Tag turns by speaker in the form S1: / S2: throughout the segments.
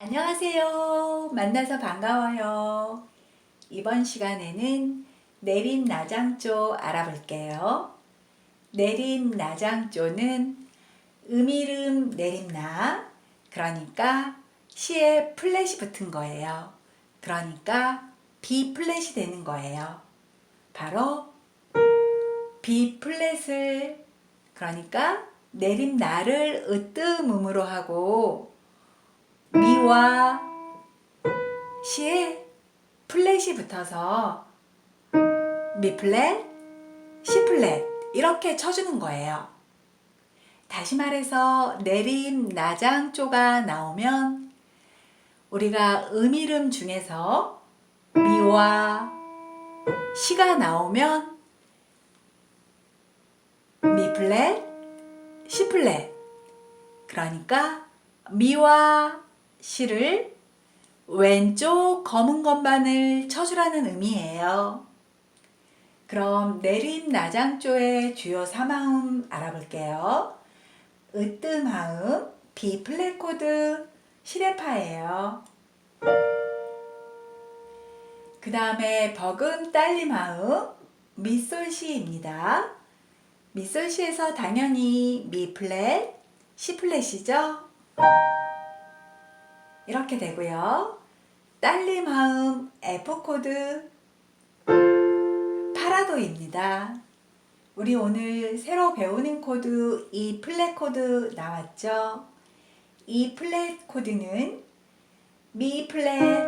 S1: 안녕하세요. 만나서 반가워요. 이번 시간에는 내림 나장조 알아볼게요. 내림 나장조는 음이름 내림나 그러니까 시에 플랫이 붙은 거예요. 그러니까 B 플랫이 되는 거예요. 바로 B 플랫을 그러니까 내림나를 으뜸음으로 하고 미와 시에 플랫이 붙어서 미 플랫, 시 플랫 이렇게 쳐주는 거예요. 다시 말해서 내림 나장조가 나오면 우리가 음이름 중에서 미와 시가 나오면 미 플랫, 시 플랫 그러니까 미와 시를 왼쪽 검은 건반을 쳐주라는 의미예요. 그럼 내림 나장조의 주요 3마음 알아볼게요. 으뜸하음, B 플랫 코드, 시레파예요. 그 다음에 버금 딸림하음, 미솔시입니다. 미솔시에서 당연히 미 플랫, 시 플랫이죠. 이렇게 되고요. 딸리 마음 F 코드 파라도입니다. 우리 오늘 새로 배우는 코드 이 플랫 코드 나왔죠? 이 플랫 코드는 미 플랫,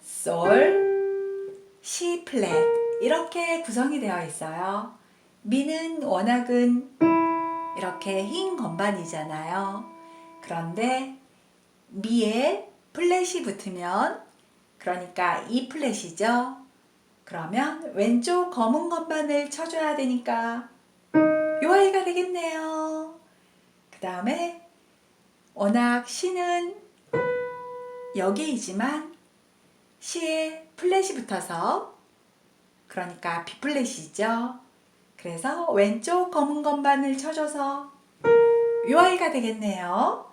S1: 솔, 시 플랫 이렇게 구성이 되어 있어요. 미는 워낙은 이렇게 흰 건반이잖아요. 그런데 미에 플랫이 붙으면 그러니까 이 플랫이죠. 그러면 왼쪽 검은 건반을 쳐줘야 되니까 요 아이가 되겠네요. 그 다음에 워낙 시는 여기이지만 시에 플랫이 붙어서 그러니까 B 플랫이죠. 그래서 왼쪽 검은 건반을 쳐줘서 요 아이가 되겠네요.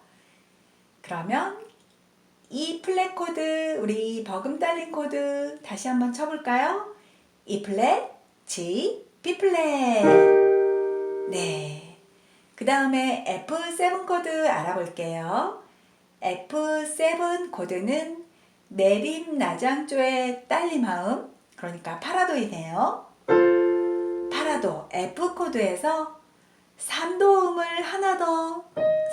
S1: 그러면 이 플랫 코드 우리 버금 딸린 코드 다시 한번 쳐볼까요? E 플랫, G, B 플랫. 네. 그 다음에 F7 코드 알아볼게요. F7 코드는 내림 나장조의 딸림 하음 그러니까 파라도이네요. 파라도 F 코드에서 3도음을 하나 더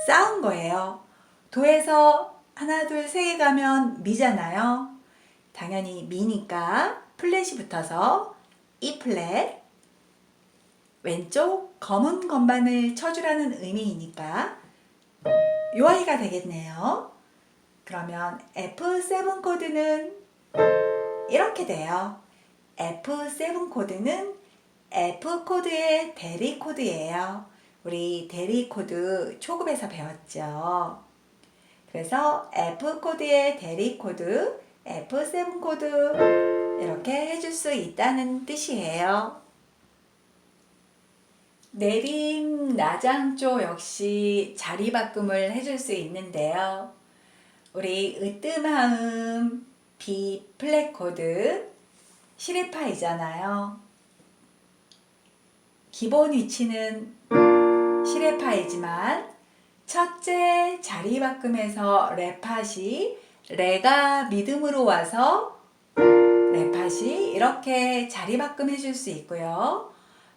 S1: 쌓은 거예요. 도에서 하나 둘 세 개 가면 미잖아요. 당연히 미니까 플랫이 붙어서 E 플랫 왼쪽 검은 건반을 쳐주라는 의미이니까 요 아이가 되겠네요. 그러면 F7 코드는 이렇게 돼요. F7 코드는 F 코드의 대리 코드예요. 우리 대리 코드 초급에서 배웠죠. 그래서 F 코드의 대리 코드, F7 코드 이렇게 해줄 수 있다는 뜻이에요. 내림 나장조 역시 자리 바꿈을 해줄 수 있는데요. 우리 으뜸하음 B 플랫 코드 시레파이잖아요. 기본 위치는 시레파이지만 첫째 자리 바꿈에서 레팟이 레가 믿음으로 와서 레팟이 이렇게 자리 바꿈 해줄 수 있고요.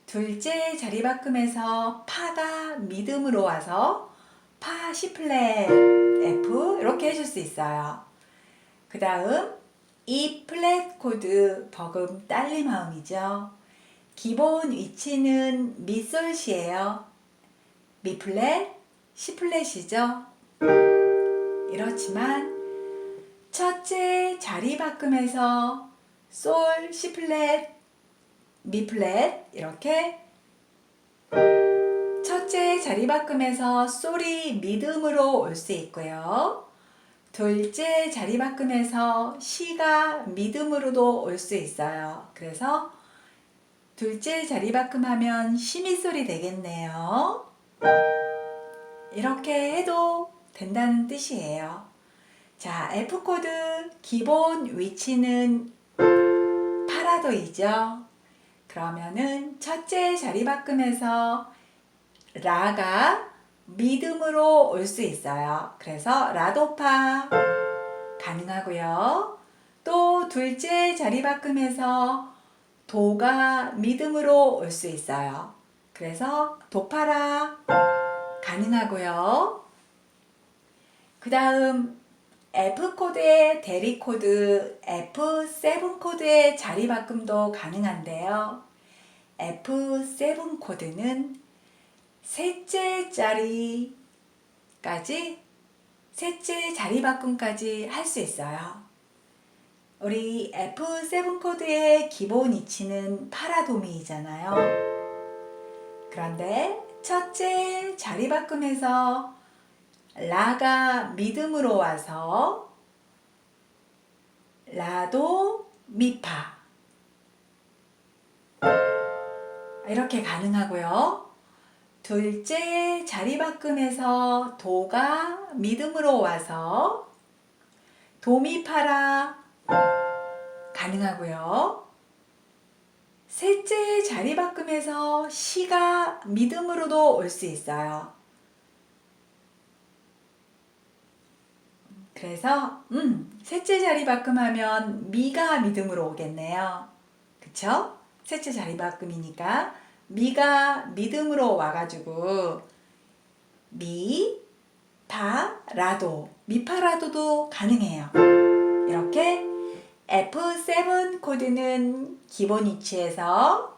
S1: 둘째 자리 바꿈에서 파가 믿음으로 와서 파 C 플랫 F 이렇게 해줄 수 있어요. 그 다음 E 플랫 코드 버금 딸리 마음이죠. 기본 위치는 미솔시예요. 미 플랫, 시 플랫이죠. 이렇지만 첫째 자리 바꿈에서 솔, 시 플랫, 미 플랫 이렇게 첫째 자리 바꿈에서 솔이 믿음으로 올 수 있고요. 둘째 자리 바꿈에서 시가 믿음으로도 올 수 있어요. 그래서 둘째 자리 바꿈하면 시미솔이 되겠네요. 이렇게 해도 된다는 뜻이에요. 자, F코드 기본 위치는 파라도이죠. 그러면은 첫째 자리 바꿈에서 라가 믿음으로 올 수 있어요. 그래서 라도파 가능하고요. 또 둘째 자리 바꿈에서 도가 믿음으로 올 수 있어요. 그래서 도파라 가능하고요. 그 다음 F 코드의 대리 코드 F7 코드의 자리 바꿈도 가능한데요. F7 코드는 셋째 자리까지 셋째 자리 바꿈까지 할 수 있어요. 우리 F7 코드의 기본 위치는 파라도미이잖아요. 그런데 첫째 자리 바꿈에서 라가 믿음으로 와서 라도 미파 이렇게 가능하고요. 둘째 자리 바꿈에서 도가 믿음으로 와서 도미파라 가능하고요. 셋째 자리 바꿈에서 시가 믿음으로도 올 수 있어요. 그래서 음, 셋째 자리 바꿈하면 미가 믿음으로 오겠네요. 그쵸? 셋째 자리 바꿈이니까 미가 믿음으로 와가지고 미, 파, 라도, 미파라도도 가능해요. 이렇게 F7 코드는 기본 위치에서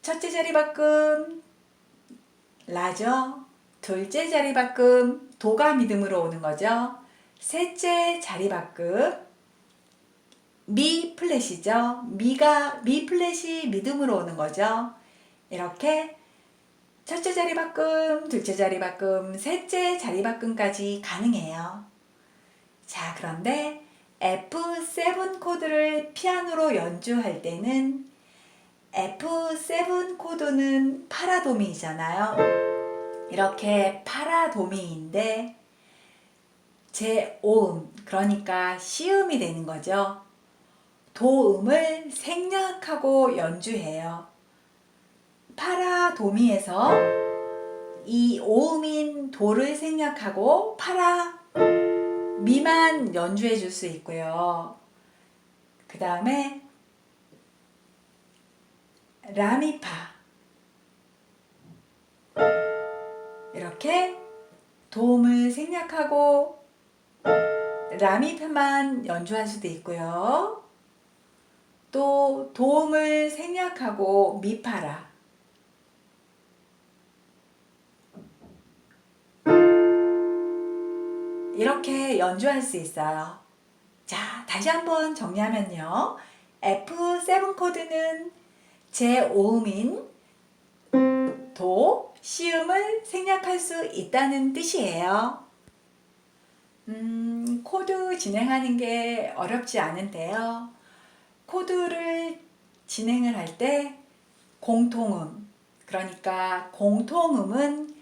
S1: 첫째 자리 바꿈 라죠. 둘째 자리 바꿈 도가 믿음으로 오는 거죠. 셋째 자리 바꿈 미 플랫이죠. 미가 미 플랫이 믿음으로 오는 거죠. 이렇게 첫째 자리 바꿈, 둘째 자리 바꿈, 셋째 자리 바꿈까지 가능해요. 자, 그런데 F7 코드를 피아노로 연주할 때는 F7 코드는 파라도미잖아요. 이렇게 파라도미인데 제 5음, 그러니까 시음이 되는 거죠. 도음을 생략하고 연주해요. 파라도미에서 이 5음인 도를 생략하고 파라 미만 연주해 줄 수 있고요. 그 다음에 라미파 이렇게 도움을 생략하고 라미파만 연주할 수도 있고요. 또 도움을 생략하고 미파라 이렇게 연주할 수 있어요. 자, 다시 한번 정리하면요. F7 코드는 제 5음인 도, 시음을 생략할 수 있다는 뜻이에요. 음, 코드 진행하는 게 어렵지 않은데요. 코드를 진행을 할 때 공통음, 그러니까 공통음은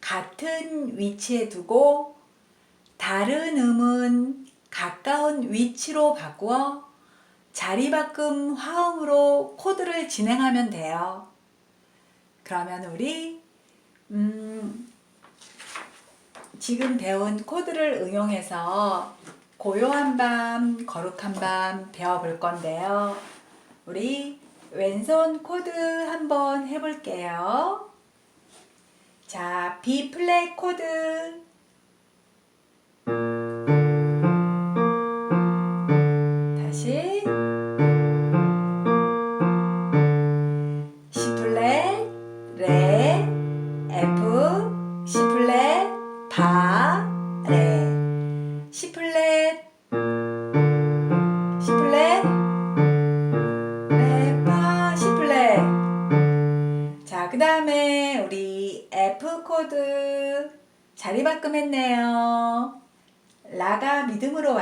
S1: 같은 위치에 두고 다른 음은 가까운 위치로 바꾸어 자리 바꿈 화음으로 코드를 진행하면 돼요. 그러면 우리 음, 지금 배운 코드를 응용해서 고요한 밤, 거룩한 밤 배워볼 건데요. 우리 왼손 코드 한번 해볼게요. 자, B 플랫 코드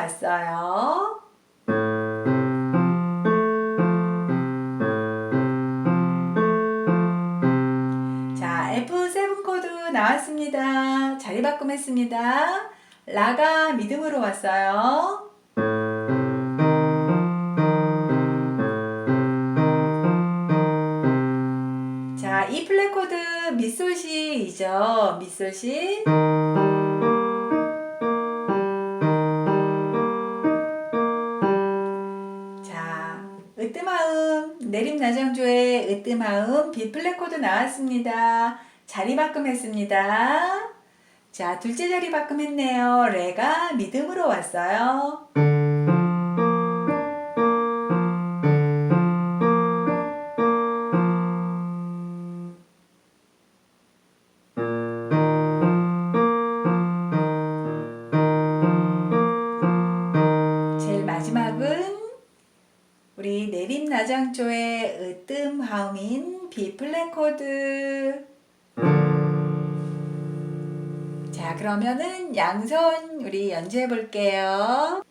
S1: 왔어요. 자, F7 코드 나왔습니다. 자리 바꿈했습니다. 라가 믿음으로 왔어요. 자, 이 플래코드 밑솔시이죠. 밑솔시. 내림나장조의 으뜸마음 B 플래코드 나왔습니다. 자리 바꿈했습니다. 자, 둘째 자리 바꿈했네요. 레가 믿음으로 왔어요. 제일 마지막은 우리 내림나장조의 하음인 B 플랫 코드. 자, 그러면은 양손 우리 연주해 볼게요.